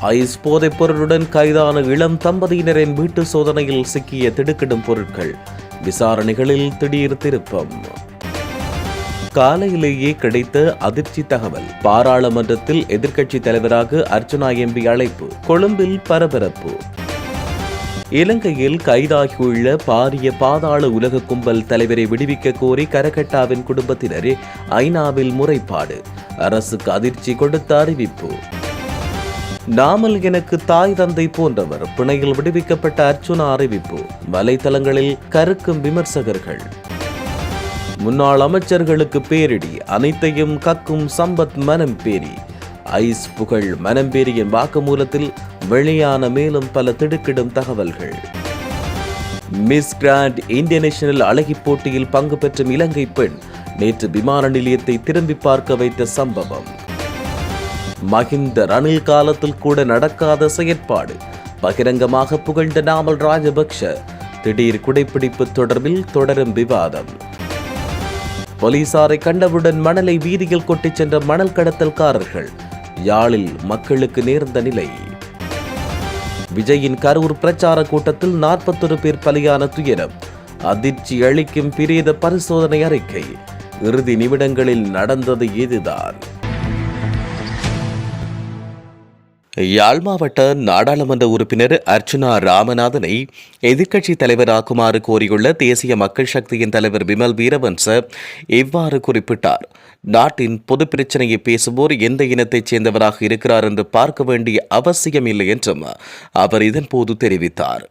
Ice போதைப் பொருளுடன் கைதான இளம் தம்பதியினரின் வீட்டு சோதனையில் சிக்கிய திடுக்கிடும் பொருட்கள். விசாரணைகளில் திடீர் திருப்பம். காலையிலேயே கிடைத்த அதிர்ச்சி தகவல். பாராளுமன்றத்தில் எதிர்க்கட்சி தலைவராக அர்ச்சனா எம்பி அழைப்பு. கொழும்பில் பரபரப்பு. இலங்கையில் கைதாகியுள்ள பாரிய பாதாள உலக கும்பல் தலைவரை விடுவிக்க கோரி கரகட்டாவின் குடும்பத்தினரே ஐநாவில் முறைப்பாடு. அரசுக்கு அதிர்ச்சி கொடுத்த அறிவிப்பு. நாமல் எனக்கு தாய் தந்தை போன்றவர் பிணையில் விடுவிக்கப்பட்ட அர்ச்சுனா அறிவிப்பு. வலைதளங்களில் கருக்கும் விமர்சகர்கள். முன்னாள் அமைச்சர்களுக்கு பேரிடி அனைத்தையும் கக்கும் சம்பத் மனம் பேரி ஐஸ் புகழ் மனம்பேரியின் வாக்குமூலத்தில் வெளியான மேலும் பல திடுக்கிடும் தகவல்கள். மிஸ் கிராண்ட் இன்டர்நேஷனல் அழகி போட்டியில் பங்கு பெற்றும் இலங்கை பெண் நேற்று விமான நிலையத்தை திரும்பி பார்க்க வைத்த சம்பவம். மகிந்த ரணில் காலத்தில் கூட நடக்காத செயற்பாடு. பகிரங்கமாக புகழ்ந்த நாமல் ராஜபக்ஷ திடீர் குடைப்பிடிப்பு தொடர்பில் தொடரும் விவாதம். போலீசாரை கண்டவுடன் மணலை வீதியில் கொட்டிச் சென்ற மணல் கடத்தல்காரர்கள் யாழில் மக்களுக்கு நேர்ந்த நிலை. விஜயின் கரூர் பிரச்சார கூட்டத்தில் நாற்பத்தொரு பேர் பலியான துயரம். அதிர்ச்சி அளிக்கும் பிரேத பரிசோதனை அறிக்கை. இறுதி நிமிடங்களில் நடந்தது இதுதான். யாழ் மாவட்ட நாடாளுமன்ற உறுப்பினர் அர்ச்சுனா ராமநாதனை எதிர்க்கட்சி தலைவராக்குமாறு கோரியுள்ள தேசிய மக்கள் சக்தியின் தலைவர் விமல் வீரவன்ச இவ்வாறு குறிப்பிட்டார். நாட்டின் பொது பிரச்சனையை பேசுவோர் எந்த இனத்தைச் சேர்ந்தவராக இருக்கிறார் என்று பார்க்க வேண்டிய அவசியம் இல்லை என்றும் அவர் இதன்போது தெரிவித்தார்.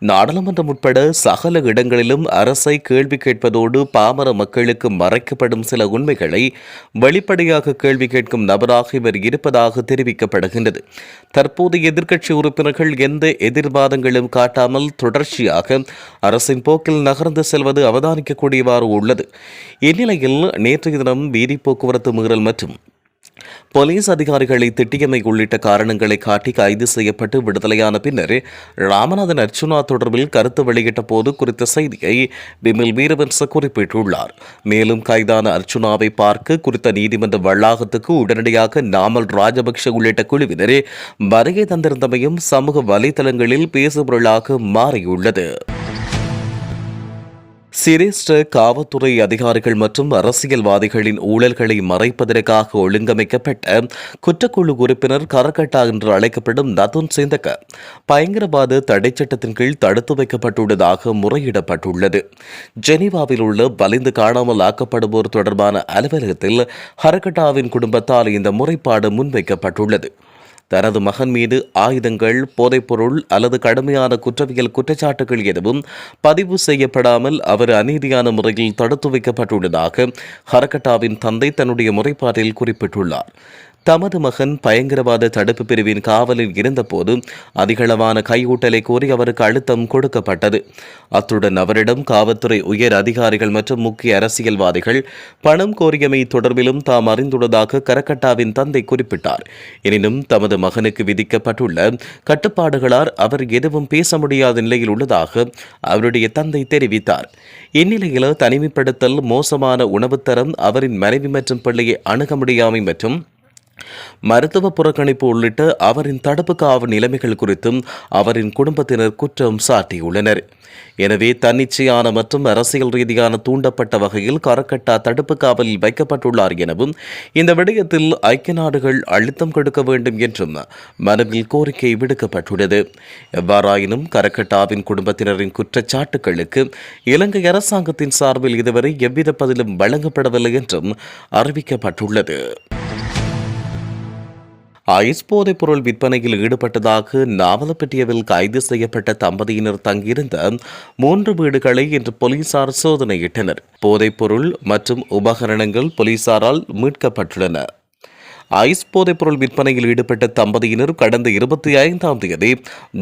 நாடாளுமன்றம் உட்பட சகல இடங்களிலும் அரசை கேள்வி கேட்பதோடு பாமர மக்களுக்கு மறைக்கப்படும் சில உண்மைகளை வெளிப்படையாக கேள்வி கேட்கும் நபராக இவர் இருப்பதாக தெரிவிக்கப்படுகின்றது. தற்போது எதிர்க்கட்சி உறுப்பினர்கள் எந்த எதிர்வாதங்களும் காட்டாமல் தொடர்ச்சியாக அரசின் போக்கில் நகர்ந்து செல்வது அவதானிக்கக்கூடியவாறு உள்ளது. இந்நிலையில் நேற்றைய தினம் வீதி போக்குவரத்து மீறல் மற்றும் போலீஸ் அதிகாரிகளை திட்டியமை உள்ளிட்ட காரணங்களை காட்டி கைது செய்யப்பட்டு விடுதலையான பின்னர் ராமநாதன் அர்ச்சுனா தொடர்பில் கருத்து வெளியிட்ட போது குறித்த செய்தியை பிமில் வீரவன்ச குறிப்பிட்டுள்ளார். மேலும் கைதான அர்ச்சுனாவை பார்க்க குறித்த நீதிமன்ற வளாகத்துக்கு உடனடியாக நாமல் ராஜபக்ஷ உள்ளிட்ட குழுவினரே வருகை தந்திருந்தமையும் சமூக வலைதளங்களில் பேசுபொருளாக மாறியுள்ளது. சிரேஷ்ட காவல்துறை அதிகாரிகள் மற்றும் அரசியல்வாதிகளின் ஊழல்களை மறைப்பதற்காக ஒழுங்கமைக்கப்பட்ட குற்றக்குழு உறுப்பினர் கரகட்டா என்று அழைக்கப்படும் நதுன் சிந்தக பயங்கரவாத தடைச் சட்டத்தின் கீழ் தடுத்து வைக்கப்பட்டுள்ளதாக முறையிடப்பட்டுள்ளது. ஜெனீவாவில் உள்ள வலிந்து காணாமல் ஆக்கப்படுவோர் தொடர்பான அலுவலகத்தில் ஹரகட்டாவின் குடும்பத்தால் இந்த முறைப்பாடு முன்வைக்கப்பட்டுள்ளது. தனது மகன் மீது ஆயுதங்கள் போதைப்பொருள் அல்லது கடுமையான குற்றவியல் குற்றச்சாட்டுகள் எதுவும் பதிவு செய்யப்படாமல் அவர் அநீதியான முறையில் தடுத்து வைக்கப்பட்டுள்ளதாக ஹரகட்டாவின் தந்தை தன்னுடைய முறைப்பாட்டில் குறிப்பிட்டுள்ளார். தமது மகன் பயங்கரவாத தடுப்பு பிரிவின் காவலில் இருந்தபோது அதிகளவான கையூட்டலை கோரி அவருக்கு அழுத்தம் கொடுக்கப்பட்டது. அத்துடன் அவரிடம் காவல்துறை உயர் அதிகாரிகள் மற்றும் முக்கிய அரசியல்வாதிகள் பணம் கோரியமை தொடர்பிலும் தாம் அறிந்துள்ளதாக கரக்கட்டாவின் தந்தை குறிப்பிட்டார். எனினும் தமது மகனுக்கு விதிக்கப்பட்டுள்ள கட்டுப்பாடுகளால் அவர் எதுவும் பேச முடியாத நிலையில் உள்ளதாக அவருடைய தந்தை தெரிவித்தார். இந்நிலையில் தனிமைப்படுத்தல் மோசமான உணவுத்தரம் அவரின் மனைவி மற்றும் பிள்ளையை அணுக முடியாமை மற்றும் மருத்துவ புறக்கணிப்பு உள்ளிட்ட அவரின் தடுப்பு காவல் நிலைமைகள் குறித்தும் அவரின் குடும்பத்தினர் குற்றம் சாட்டியுள்ளனர். எனவே தன்னிச்சையான மற்றும் அரசியல் ரீதியான தூண்டப்பட்ட வகையில் கரக்கட்டா தடுப்பு காவலில் வைக்கப்பட்டுள்ளார் எனவும் இந்த விடயத்தில் ஐக்கிய நாடுகள் அழுத்தம் கொடுக்க வேண்டும் என்றும் மனுவில் கோரிக்கை விடுக்கப்பட்டுள்ளது. எவ்வாறாயினும் கரக்கட்டாவின் குடும்பத்தினரின் குற்றச்சாட்டுகளுக்கு இலங்கை அரசாங்கத்தின் சார்பில் இதுவரை எவ்வித பதிலும் வழங்கப்படவில்லை என்றும் அறிவிக்கப்பட்டுள்ளது. ஐஸ் போதைப் பொருள் விற்பனையில் ஈடுபட்டதாக நாவலப்பட்டியவில் கைது செய்யப்பட்ட தம்பதியினர் தங்கியிருந்த மூன்று வீடுகளை இன்று போலீசார் சோதனையிட்டனர். போதைப்பொருள் மற்றும் உபகரணங்கள் போலீசாரால் மீட்கப்பட்டுள்ளன. ஐஸ் போதைப்பொருள் விற்பனையில் ஈடுபட்ட தம்பதியினர் கடந்த இருபத்தி ஐந்தாம் தேதி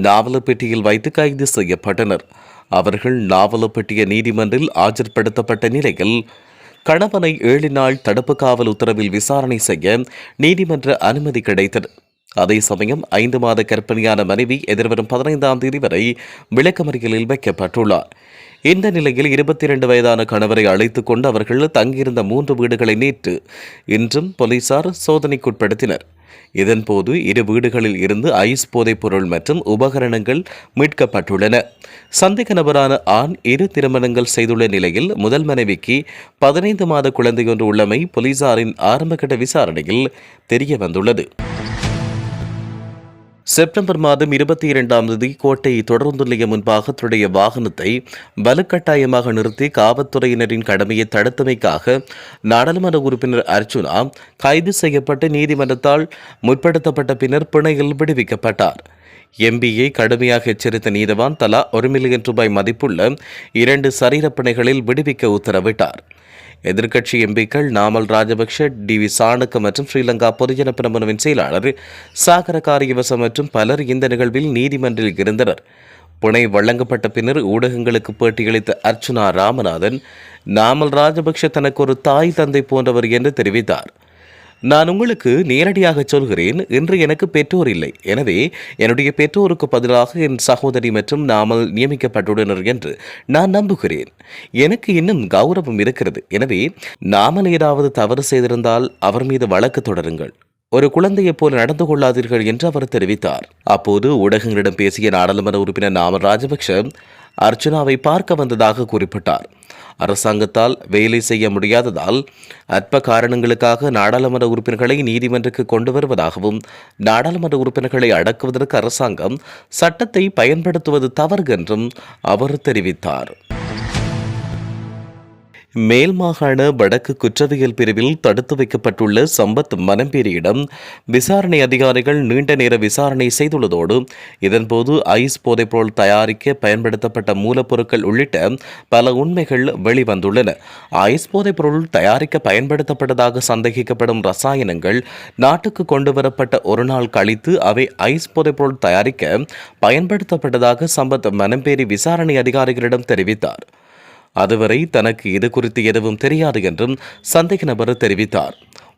நாவலப்பேட்டையில் வைத்து கைது செய்யப்பட்டனர். அவர்கள் நாவலப்பட்டிய நீதிமன்றில் ஆஜர்படுத்தப்பட்ட நிலையில் கணவனை ஏழு நாள் தடுப்பு காவல் உத்தரவில் விசாரணை செய்ய நீதிமன்ற அனுமதி கிடைத்தது. அதே சமயம் ஐந்து மாத கர்ப்பிணியான மனைவி எதிர்வரும் பதினைந்தாம் தேதி வரை விளக்கமறியலில் வைக்கப்பட்டுள்ளார். இந்த நிலையில் இருபத்தி இரண்டு வயதான கணவரை அழைத்துக் கொண்டு அவர்கள் தங்கியிருந்த மூன்று வீடுகளை நேற்று இன்றும் போலீசார் சோதனைக்குட்படுத்தினர். இதன்போது இரு வீடுகளில் இருந்து ஐஸ் போதைப் பொருள் மற்றும் உபகரணங்கள் மீட்கப்பட்டுள்ளன. சந்தேக நபரான ஆண் இரு திருமணங்கள் செய்துள்ள நிலையில் முதல் மனைவிக்கு பதினைந்து மாத குழந்தையொன்று உள்ளமை போலீசாரின் ஆரம்பகட்ட விசாரணையில் தெரிய வந்துள்ளது செப்டம்பர் மாதம் இருபத்தி இரண்டாம் தேதி கோட்டை தொடர்ந்து நிலையம் முன்பாக தன்னுடைய வாகனத்தை வலுக்கட்டாயமாக நிறுத்தி காவல்துறையினரின் கடமையை தடுத்தமைக்காக நாடாளுமன்ற உறுப்பினர் அர்ச்சுனா கைது செய்யப்பட்டு நீதிமன்றத்தால் முற்படுத்தப்பட்ட பின்னர் பிணையில் விடுவிக்கப்பட்டார். எம்பியை கடுமையாக எச்சரித்த நீதவான் தலா ஒரு மில்லியன் ரூபாய் மதிப்புள்ள இரண்டு சரீரப்பிணைகளில் விடுவிக்க உத்தரவிட்டார். எதிர்க்கட்சி எம்பிக்கள் நாமல் ராஜபக்ஷ டி வி சாணக்க மற்றும் ஸ்ரீலங்கா பொதுஜன பிரமுனவின் செயலாளர் சாகர காரியவசம் மற்றும் பலர் இந்த நிகழ்வில் நீதிமன்றில் இருந்தனர். புனை வழங்கப்பட்ட பின்னர் ஊடகங்களுக்கு பேட்டியளித்த அர்ச்சுனா ராமநாதன் நாமல் ராஜபக்ஷ தனக்கு ஒரு தாய் தந்தை போன்றவர் என்று தெரிவித்தார். நான் உங்களுக்கு நேரடியாக சொல்கிறேன் இன்று எனக்கு பெற்றோர் இல்லை. எனவே என்னுடைய பெற்றோருக்கு பதிலாக என் சகோதரி மற்றும் நாமல் நியமிக்கப்பட்டுள்ளனர் என்று நான் நம்புகிறேன். எனக்கு இன்னும் கௌரவம் இருக்கிறது. எனவே நாமல் ஏதாவது தவறு செய்திருந்தால் அவர் மீது வழக்கு தொடருங்கள். ஒரு குழந்தையைப் போல நடந்து கொள்ளாதீர்கள் என்று அவர் தெரிவித்தார். அப்போது ஊடகங்களிடம் பேசிய நாடாளுமன்ற உறுப்பினர் நாமல் ராஜபக்ஷ அர்ச்சனாவை பார்க்க வந்ததாக குறிப்பிட்டார். அரசாங்கத்தால் வேலை செய்ய முடியாததால் அற்ப காரணங்களுக்காக நாடாளுமன்ற உறுப்பினர்களை நீதிமன்றக்கு கொண்டு வருவதாகவும் நாடாளுமன்ற உறுப்பினர்களை அடக்குவதற்கு அரசாங்கம் சட்டத்தை பயன்படுத்துவது தவறு என்றும் அவர் தெரிவித்தார். மேல் மாகாண வடக்கு குற்றவியல் பிரிவில் தடுத்து வைக்கப்பட்டுள்ள சம்பத் மனம்பேரியிடம் விசாரணை அதிகாரிகள் நீண்ட நேர விசாரணை செய்துள்ளதோடு இதன்போது ஐஸ் போதைப்பொருள் தயாரிக்க பயன்படுத்தப்பட்ட மூலப்பொருட்கள் உள்ளிட்ட பல உண்மைகள் வெளிவந்துள்ளன. ஐஸ் போதைப்பொருள் தயாரிக்க பயன்படுத்தப்பட்டதாக சந்தேகிக்கப்படும் ரசாயனங்கள் நாட்டுக்கு கொண்டுவரப்பட்ட ஒரு நாள் கழித்து அவை ஐஸ் போதைப்பொருள் தயாரிக்க பயன்படுத்தப்பட்டதாக சம்பத் மனம்பேரி விசாரணை அதிகாரிகளிடம் தெரிவித்தார். அதுவரை தனக்கு இது குறித்து எதுவும் தெரியாது என்றும் சந்தேக நபர் தெரிவித்தார்.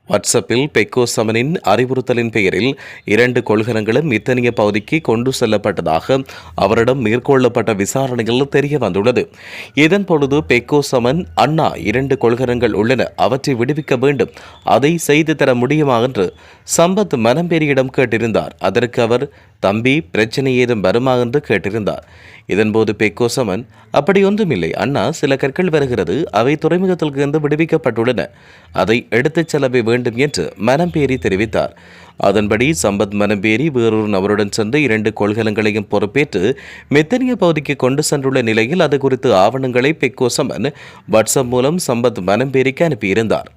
வாட்ஸ்அப்பில் பெக்கோ சமனின் அறிவுறுத்தலின் பெயரில் இரண்டு கொள்கலங்களும் இத்தனிய பகுதிக்கு கொண்டு செல்லப்பட்டதாக அவரிடம் மேற்கொள்ளப்பட்ட விசாரணையில் தெரிய வந்துள்ளது. இதன் பொழுது பெக்கோ சமன் அண்ணா இரண்டு கொள்கலங்கள் உள்ளன. அவற்றை விடுவிக்க வேண்டும். அதை செய்து தர முடியுமா என்று சம்பத் மனம்பேரியிடம் கேட்டிருந்தார். அதற்கு அவர் தம்பி பிரச்சனை ஏதும் வருமா என்று கேட்டிருந்தார். இதன்போது பெக்கோ சமன் அப்படி ஒன்றுமில்லை அண்ணா சில கற்கள் வருகிறது அவை துறைமுகத்திற்கு இருந்து விடுவிக்கப்பட்டுள்ளன. அதை எடுத்துச் செல்லவே வேண்டும் என்று மனம்பேரி தெரிவித்தார். அதன்படி சம்பத் மனம்பேரி வேறொரு நபருடன் சென்று இரண்டு கொள்கலங்களையும் பொறுப்பேற்று மெத்தனிய பகுதிக்கு கொண்டு சென்றுள்ள நிலையில் அது குறித்து ஆவணங்களை பெக்கோ சமன் வாட்ஸ்அப் மூலம் சம்பத் மனம்பேரிக்கு அனுப்பியிருந்தார்.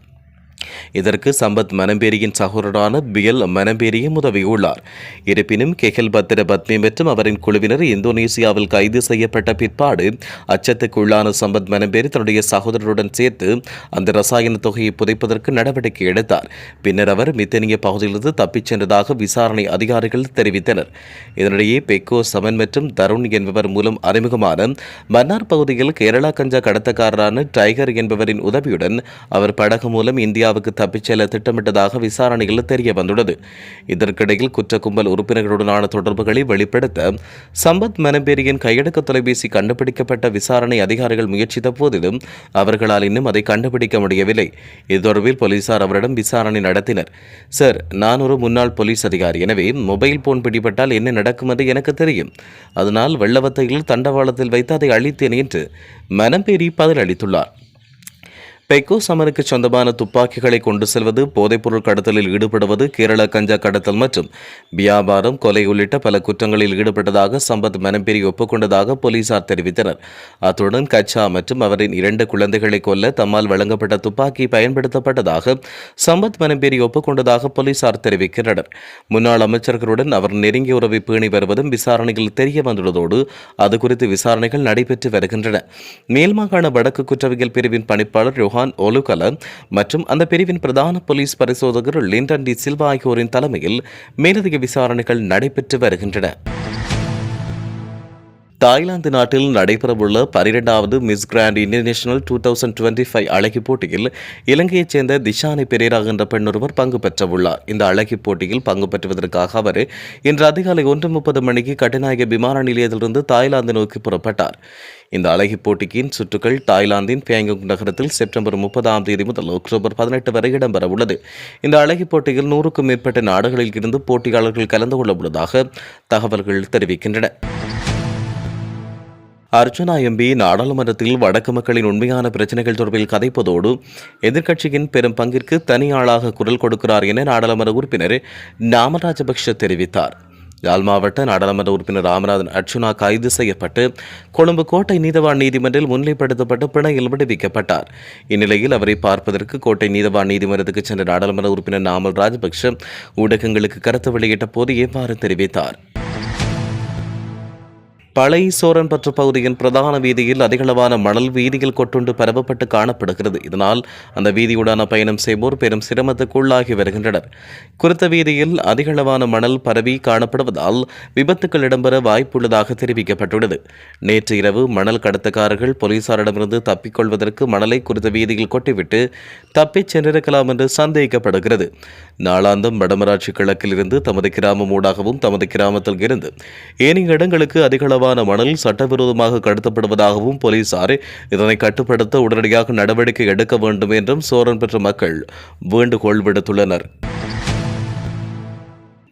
இதற்கு சம்பத் மனம்பேரியின் சகோதரரான பியல் மனம்பேரியும் உதவியுள்ளார். இருப்பினும் கெஹல் பத்திர பத்மி மற்றும் அவரின் குழுவினர் இந்தோனேசியாவில் கைது செய்யப்பட்ட பிற்பாடு அச்சத்துக்குள்ளான சம்பத் மனம்பேரி தன்னுடைய சகோதரருடன் சேர்த்து அந்த ரசாயன தொகையை புதைப்பதற்கு நடவடிக்கை எடுத்தார். பின்னர் அவர் மித்தனிய பகுதியிலிருந்து தப்பிச் சென்றதாக விசாரணை அதிகாரிகள் தெரிவித்தனர். இதனிடையே பெக்கோ சமன் மற்றும் தருண் என்பவர் மூலம் அறிமுகமான மன்னார் பகுதியில் கேரளா கஞ்சா கடத்தக்காரரான டைகர் என்பவரின் உதவியுடன் அவர் படகு மூலம் இந்தியா இந்தியாவுக்கு தப்பிச் செல்ல திட்டமிட்டதாக விசாரணையில் தெரிய வந்துள்ளது இதற்கிடையில் குற்ற கும்பல் உறுப்பினர்களுடனான தொடர்புகளை வெளிப்படுத்த சம்பத் மனம்பேரியின் கையடக்க தொலைபேசி கண்டுபிடிக்கப்பட்ட விசாரணை அதிகாரிகள் முயற்சித்த போதிலும் அவர்களால் இன்னும் அதை கண்டுபிடிக்க முடியவில்லை. இது தொடர்பில் போலீசார் அவரிடம் விசாரணை நடத்தினர். சார் நான் ஒரு முன்னாள் போலீஸ் அதிகாரி. எனவே மொபைல் போன் பிடிபட்டால் என்ன நடக்கும் என்று எனக்கு தெரியும். அதனால் வெள்ளவத்தையில் தண்டவாளத்தில் வைத்து அதை அழித்தேன் என்று மனம்பேரி பதிலளித்துள்ளார். பெக்கோ சமருக்கு சொந்தமான துப்பாக்கிகளை கொண்டு செல்வது போதைப்பொருள் கடத்தலில் ஈடுபடுவது கேரள கஞ்சா கடத்தல் மற்றும் வியாபாரம் கொலை உள்ளிட்ட பல குற்றங்களில் ஈடுபட்டதாக சம்பத் மனம்பெரி ஒப்புக்கொண்டதாக போலீசார் தெரிவித்தனர் அத்துடன் கச்சா மற்றும் அவரின் இரண்டு குழந்தைகளை கொல்ல தம்மால் வழங்கப்பட்ட துப்பாக்கி பயன்படுத்தப்பட்டதாக சம்பத் மனம்பேரி ஒப்புக்கொண்டதாக போலீசார் தெரிவிக்கின்றனர் முன்னாள் அமைச்சர்களுடன் அவர் நெருங்கிய உறவை பேணி வருவதும் விசாரணையில் தெரிய வந்துள்ளதோடு அது குறித்து விசாரணைகள் நடைபெற்று வருகின்றன மேல்மாகாண வடக்கு குற்றவியல் பிரிவின் பணிப்பாளர் ரோஹான் ஒலுகல மற்றும் அந்த பிரிவின் பிரதான போலீஸ் பரிசோதகர் லிண்டன் டி சில்வா ஆகியோரின் தலைமையில் மேலதிக விசாரணைகள் நடைபெற்று வருகின்றன. தாய்லாந்து நாட்டில் நடைபெறவுள்ள பனிரெண்டாவது Miss Grand International two thousand twenty five அழகி போட்டியில் இலங்கையைச் சேர்ந்த திஷானி பெரேரா என்ற பெண் ஒருவர் பங்கு பெற்றவுள்ளார். இந்த அழகி போட்டியில் பங்கு பெற்றுவதற்காக அவர் இன்று அதிகாலை ஒன்று முப்பது மணிக்கு கட்டுநாயக விமான நிலையத்திலிருந்து தாய்லாந்து நோக்கி புறப்பட்டார். இந்த அழகி போட்டியின் சுற்றுகள் தாய்லாந்தின் பேங்கோங் நகரத்தில் செப்டம்பர் முப்பதாம் தேதி முதல் அக்டோபர் பதினெட்டு வரை இடம்பெற உள்ளது இந்த அழகி போட்டியில் நூறுக்கும் மேற்பட்ட நாடுகளில் இருந்து போட்டியாளர்கள் கலந்து கொள்ள உள்ளதாக தகவல்கள் தெரிவிக்கின்றன. அர்ச்சனா எம்பி நாடாளுமன்றத்தில் வடக்கு மக்களின் உண்மையான பிரச்சனைகள் தொடர்பில் கதைப்பதோடு எதிர்க்கட்சியின் பெரும் பங்கிற்கு தனி ஆளாக குரல் கொடுக்கிறார் என நாடாளுமன்ற உறுப்பினர் நாம ராஜபக்ஷ தெரிவித்தார். யாழ் மாவட்ட நாடாளுமன்ற உறுப்பினர் ராமநாதன் அர்ச்சுனா கைது செய்யப்பட்டு கொழும்பு கோட்டை நீதவான் நீதிமன்றில் முன்னிலைப்படுத்தப்பட்டு பிணையில் விடுவிக்கப்பட்டார். இந்நிலையில் அவரை பார்ப்பதற்கு கோட்டை நீதவான் நீதிமன்றத்துக்கு சென்ற நாடாளுமன்ற உறுப்பினர் நாமல் ராஜபக்ஷ ஊடகங்களுக்கு கருத்து வெளியிட்ட போது இவ்வாறு தெரிவித்தார்? பழை சோரன்பற்று பகுதியின் பிரதான வீதியில் அதிகளவான மணல் வீதியில் கொட்டுண்டு பரவப்பட்டு காணப்படுகிறது. இதனால் அந்த வீதியுடான பயணம் செய்வோர் பெரும் சிரமத்துக்குள்ளாகி வருகின்றனர். குறித்த வீதியில் அதிகளவான மணல் பரவி காணப்படுவதால் விபத்துக்கள் இடம்பெற வாய்ப்புள்ளதாக தெரிவிக்கப்பட்டுள்ளது. நேற்று இரவு மணல் கடத்தக்காரர்கள் போலீசாரிடமிருந்து தப்பிக்கொள்வதற்கு மணலை குறித்த வீதியில் கொட்டிவிட்டு தப்பிச் சென்றிருக்கலாம் என்று சந்தேகிக்கப்படுகிறது நாளாந்தம் வடமராட்சி கிழக்கில் இருந்து தமது கிராமம் ஊடாகவும் தமது கிராமத்தில் இருந்து ஏனைய இடங்களுக்கு அதிகளவான அளவான மணல் சட்டவிரோதமாக கடத்தப்படுவதாகவும் போலீசார் இதனை கட்டுப்படுத்த உடனடியாக நடவடிக்கை எடுக்க வேண்டும் என்றும் சோரன் பெற்ற மக்கள் வேண்டுகோள் விடுத்துள்ளனர்.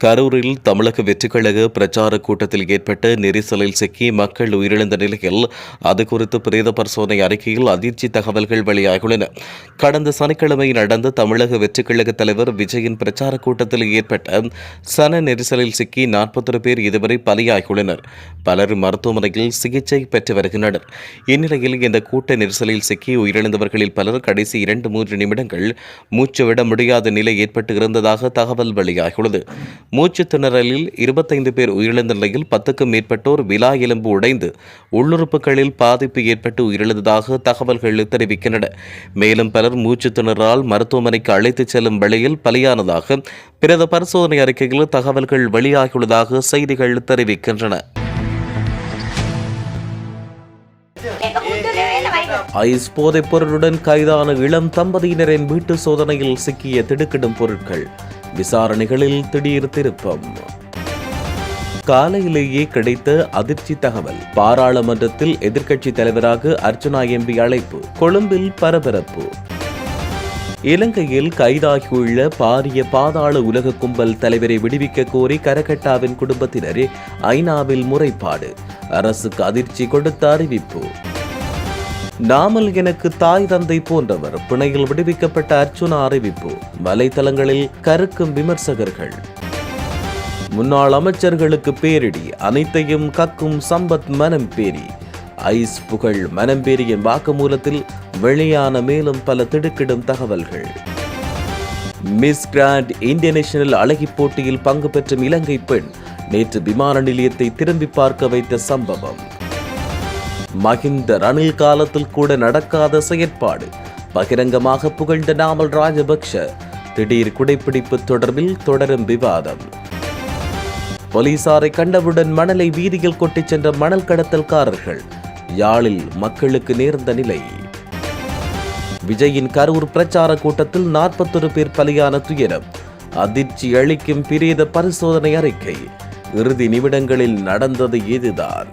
கரூரில் தமிழக வெற்றிக்கழக பிரச்சார கூட்டத்தில் ஏற்பட்ட நெரிசலில் சிக்கி மக்கள் உயிரிழந்த நிலையில் அது குறித்து பிரேத பரிசோதனை அறிக்கையில் அதிர்ச்சி தகவல்கள் வெளியாகியுள்ளன. கடந்த சனிக்கிழமை நடந்த தமிழக வெற்றிக்கழக தலைவர் விஜயின் பிரச்சார கூட்டத்தில் ஏற்பட்ட சன நெரிசலில் சிக்கி நாற்பத்தொரு பேர் இதுவரை பலியாகியுள்ளனர். பலர் மருத்துவமனையில் சிகிச்சை பெற்று வருகின்றனர். இந்நிலையில் இந்த கூட்ட நெரிசலில் சிக்கி உயிரிழந்தவர்களில் பலர் கடைசி இரண்டு மூன்று நிமிடங்கள் மூச்சு விட முடியாத நிலை ஏற்பட்டு இருந்ததாக தகவல் வெளியாகியுள்ளது. மூச்சு திணறலில் இருபத்தைந்து பேர் உயிரிழந்த நிலையில் பத்துக்கும் மேற்பட்டோர் விழா எலும்பு உடைந்து உள்ளுறுப்புகளில் பாதிப்பு ஏற்பட்டு உயிரிழந்ததாக தகவல்கள் தெரிவிக்கின்றன. மேலும் பலர் மூச்சு திணறால் மருத்துவமனைக்கு அழைத்துச் செல்லும் வழியில் பலியானதாக பிரத பரிசோதனை அறிக்கையில் தகவல்கள் வெளியாகியுள்ளதாக செய்திகள் தெரிவிக்கின்றன. ஐஸ் போதைப் பொருளுடன் கைதான இளம் தம்பதியினரின் வீட்டு சோதனையில் சிக்கிய திடுக்கிடும் பொருட்கள். விசாரணைகளில் திடீர் திருப்பம். காலையிலேயே கிடைத்த அதிர்ச்சி தகவல். பாராளுமன்றத்தில் எதிர்க்கட்சி தலைவராக அர்ச்சனா எம்பி அழைப்பு. கொழும்பில் பரபரப்பு. இலங்கையில் கைதாகியுள்ள பாரிய பாதாள உலக கும்பல் தலைவரை விடுவிக்க கோரி கரகட்டாவின் குடும்பத்தினரே ஐநாவில் முறைப்பாடு. அரசுக்கு அதிர்ச்சி கொடுத்த அறிவிப்பு. நாமல் எனக்கு தாய் தந்தை போன்றவர் பிணையில் விடுவிக்கப்பட்ட அர்ச்சுனா அறிவிப்பு. வலைதளங்களில் கருக்கும் விமர்சகர்கள். முன்னாள் அமைச்சர்களுக்கு பேரிடி அனைத்தையும் கக்கும் சம்பத் மனம் பேரி ஐஸ் புகழ் மனம்பேரியின் வாக்குமூலத்தில் வெளியான மேலும் பல திடுக்கிடும் தகவல்கள். மிஸ் கிராண்ட் இன்டர்நேஷனல் அழகி போட்டியில் பங்கு பெற்றும் இலங்கை பெண் நேற்று விமான நிலையத்தை திரும்பி பார்க்க வைத்த சம்பவம். மகிந்த ரணில் காலத்தில் கூட நடக்காத செயற்பாடு. பகிரங்கமாக புகழ்ந்த நாமல் ராஜபக்ஷ திடீர் குடைப்பிடிப்பு தொடர்பில் தொடரும் விவாதம். போலீசாரை கண்டவுடன் மணலை வீதியில் கொட்டிச் சென்ற மணல் கடத்தல்காரர்கள் யாழில் மக்களுக்கு நேர்ந்த நிலை. விஜயின் கரூர் பிரச்சார கூட்டத்தில் நாற்பத்தொரு பேர் பலியான துயரம். அதிர்ச்சி அளிக்கும் பிரேத பரிசோதனை அறிக்கை. இறுதி நிமிடங்களில் நடந்தது இதுதான்.